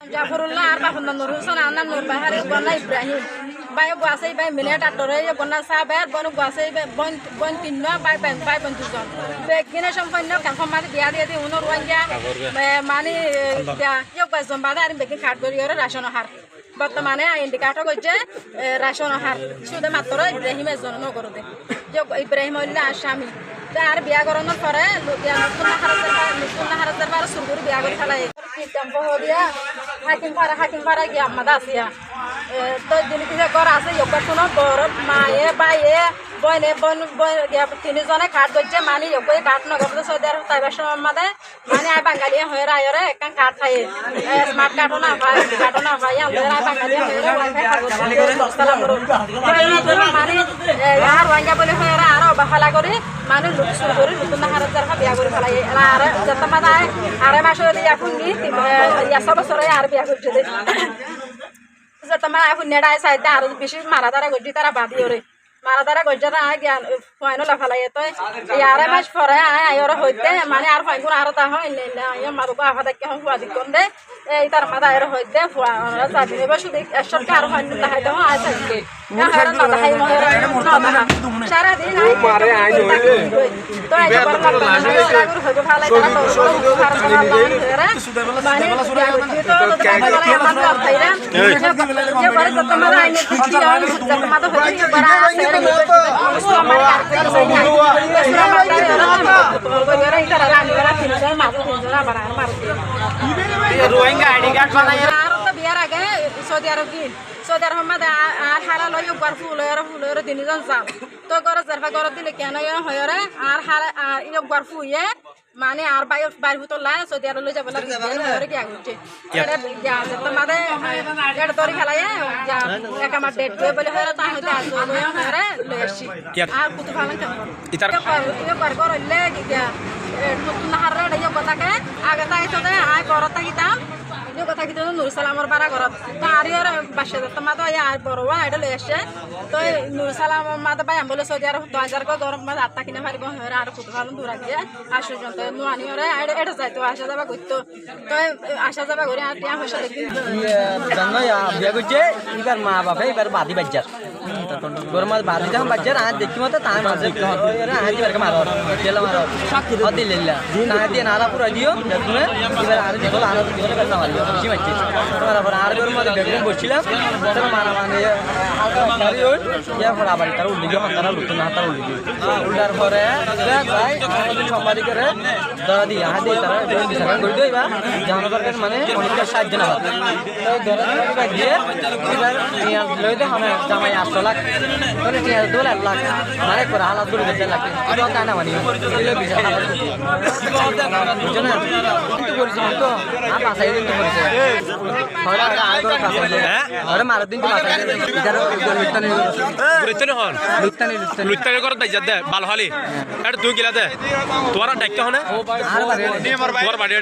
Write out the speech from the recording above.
জাফরুল্লাহ আর বাপন নূর হোসেন আর নাম বাহার গন্না ইব্রাহিম বাই মিলে টাটরে গন্না সাহ বন গুয়াসাই বন তিন বাই বাই বাই বন দুজন। বেগিনে সম্পন্ন কাফম মারি দিয়া দিয়া দিয়ে উনর ওয়াঙ্গা মানে ইয়ে গাজন বাদে আর বেগিন খাট করি ওরে রাশন হার বর্তমানে ইন্ডিকেটর করছে রাশন হার শুধু মাত্র ইব্রাহিম এজন নগরতে যে ইব্রাহিম হইলে আসামি। তে আর বিয়া করানোর পরে নতুন হারাজের নতুন হারাজের বার বিয়া করে ফেলাই টেম্পো দিয়া হাকিম পাড়া হাকিম পাড়া গিয়ে আমাদের আসিয়া তো যিনি কিনে ঘর আছে ইয়োগা কোনো ঘর মায়ে বাইয়ে বইনে বন তিনিজনে কাঠ করছে মানে ইয়োগা কাঠ নগর সৌদি আরব তাইবার সময় মাদে মানে আই বাঙালি হয়ে রায়রে একখান কাঠ খাই স্মার্ট কাঠও না পাই কাঠও না পাই আমাদের আই বাঙালি হয়ে মানে আর ওয়াঙ্গা বলে হয়ে আর অবহেলা করে মানুষ লোক শুরু করে নতুন হাজার জারফা বিয়া করে ফেলাই আর যত মাদায় আড়াই মাস হলে এখন নি ইয়াসা বছরে আর বিয়া করছে যত মা এখন নেড়ায় সাইতে আর বেশি মারা তারা গজি তারা বাঁধিয়ে মারা তারা গজি না জ্ঞান ফাইনো লাফালাই তো ইয়ারে মাস পরে আয় আয়রে হইতে মানে আর ফাইন কোন আর তা হয় ইয়া মারুকো আফা দেখে হন ফুয়া দিকন দে এই তার মাদা আয়রে হইতে ফুয়া ওরা সাদি নেবে শুধু এসবকে আর ফাইন লাহাই দাও আয় সাইকে না হারা না দাহাই মহেরা না দাহা সারা দিন আয় মারে আয় হইলে তো আয় বড় লাগবে না সাগর হইবে ফালাই তারা তো খারাপ লাগে মানে রোহিঙ্গা আইডি কার্ড বানাই বিয়ার আগে সৌদি আরব দিন সৌদি আরব মধ্যে আর হারা লই একবার ফুল আর ফুল আর তিনজন যাও তো গরজ জারফা গরজ দিলে কেন হয় আর হারা ফুয়ে মানে আর বাই বাড়ি তো লাই সৌদি আরব লই যাবে লাগে হরে কি আগুছে এটা যা তো মাদে এটা তরি খেলাই এক আমার ডেট করে বলে হয় তা হইতে আজ লই হরে লই আসি আর কুতু ফালান কেমন ইতার- একবার করলে গিয়া নতুন হারে ইয়ে কথাকে আগে তাই তো আয় ঘরত থাকিতাম ইয়ে কথা কিন্তু নুর সালামর বারা ঘরত তো আর ইয়ার বাসা যেতাম মা তো আর বড় এটা লই আসে তো নুর সালাম মা তো বাই বলে সৌদি আরব দশ হাজার করে গরম মাছ আত্মা কিনে পারিব হয়ে আর কুতু ভালো দূর গিয়ে আসো যত নুয়ানি ওরে এটা যাইতো আসা যাবা করতো। তো আসা যাবা করে আর টিয়া পয়সা মা বাবা এবার বাদি বাজ্জার গরম মাছ বাদি যখন বাজ্জার আর দেখি মতো তার মাঝে আজ এবার মারো তেল মারো অতি লেলা না দিয়ে নালা পুরো দিও দেখুন এবার আর দেখো আর দেখো এবার না মারিও খুশি মারছে তারপর আর গরম মাঝে বেগুন বসছিলাম তার মারা মানে হালকা গাড়ি ওই ইয়া পর আবার তার উল্লি গিয়ে হাতারা লুটে না হাতারা উল্লি উল্টার পরে যাই সম্পাদি করে ধরা দিয়ে হাত দিয়ে তারা বিচার করে দিই বা জানাবার কাছে মানে অনেকটা সাহায্য না তো ধরা দিয়ে এবার টিয়া লই দে হামে জামাই আটশো লাখ মানে টিয়া দু লাখ লাখ মানে করে হালাত দূরে বেঁচে লাখ এটা তা না মানি। এগুলো বিচার হালাত বুঝছ না কিন্তু পরিশ্রম তো আর বাসাই দিন পরিশ্রম হয় আর আর করে বাসাই আরে মার দিন তো বাসাই বিচার লুটতানি লুত্তানি হন? লুটতানি লুটতানি। লুত্তানি করে দাইজাত দে বাল হালি এটা তুই গিলা দে। তোমার ডাক্তার হনে? আর বারে তোমার বাড়ি